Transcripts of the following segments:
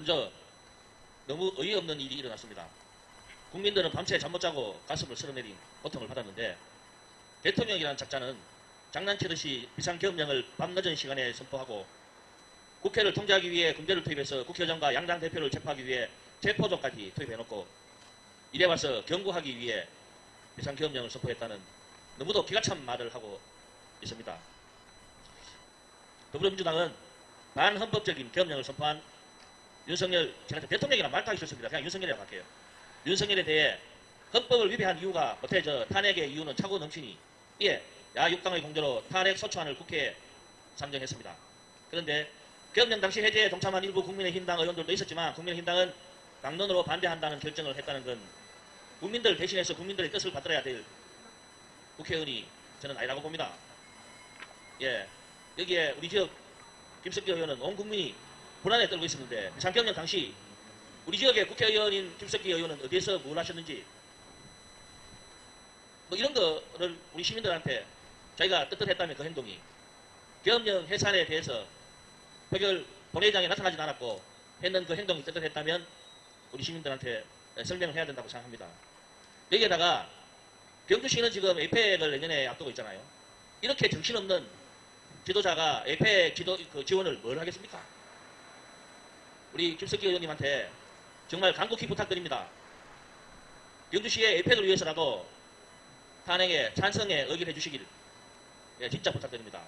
먼저 너무 어이없는 일이 일어났습니다. 국민들은 밤새 잠 못 자고 가슴을 쓸어내린 고통을 받았는데 대통령이라는 작자는 장난치듯이 비상계엄령을 밤늦은 시간에 선포하고 국회를 통제하기 위해 군대를 투입해서 국회의장과 양당 대표를 체포하기 위해 체포조까지 투입해놓고 이래 와서 경고하기 위해 비상계엄령을 선포했다는 너무도 기가 찬 말을 하고 있습니다. 더불어민주당은 반헌법적인 계엄령을 선포한 윤석열, 제가 대통령이라 말하기 싫습니다. 그냥 윤석열이라고 할게요. 윤석열에 대해 헌법을 위배한 이유가 못해 저 탄핵의 이유는 차고 넘치니 이에 야육당의 공조로 탄핵 소추안을 국회에 상정했습니다. 그런데 계엄령 당시 해제에 동참한 일부 국민의힘당 의원들도 있었지만 국민의힘당은 강론으로 반대한다는 결정을 했다는 건 국민들 대신해서 국민들의 뜻을 받들어야 될 국회의원이 저는 아니라고 봅니다. 예, 여기에 우리 지역 김석기 의원은 온 국민이 불안에 떨고 있었는데 장경령 당시 우리 지역의 국회의원인 김석기 의원은 어디에서 뭘 하셨는지 뭐 이런 거를 우리 시민들한테 자기가 떳떳했다면 그 행동이 계엄령 해산에 대해서 표결 본회의장에 나타나지 않았고 했는 그 행동이 떳떳했다면 우리 시민들한테 설명을 해야 된다고 생각합니다. 여기에다가 경주시는 지금 에이펙을 내년에 앞두고 있잖아요. 이렇게 정신없는 지도자가 에이펙 지도, 그 지원을 뭘 하겠습니까? 우리 김석기 의원님한테 정말 간곡히 부탁드립니다. 경주시의 에이펙을 위해서라도 탄핵에 찬성에 의결해 주시길 예, 진짜 부탁드립니다.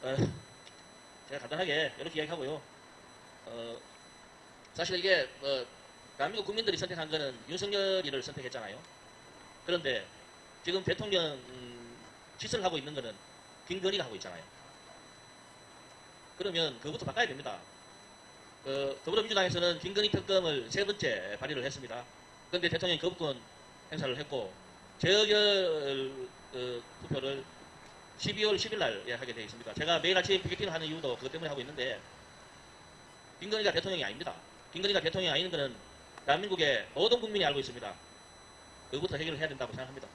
어, 제가 간단하게 이렇게 이야기하고요. 어, 사실 이게 뭐 대한민국 국민들이 선택한 거는 윤석열이를 선택했잖아요. 그런데 지금 대통령 음, 짓을 하고 있는 거는 김건희가 하고 있잖아요. 그러면 그것부터 바꿔야 됩니다. 그 더불어민주당에서는 김건희 특검을 세 번째 발의를 했습니다. 그런데 대통령이 거부권 행사를 했고 재의결 어, 투표를 12월 10일 날 예, 하게 되어 있습니다. 제가 매일 아침 피켓팅을 하는 이유도 그것 때문에 하고 있는데 김건희가 대통령이 아닙니다. 김건희가 대통령이 아닌 것은 대한민국의 모든 국민이 알고 있습니다. 그것부터 해결을 해야 된다고 생각합니다.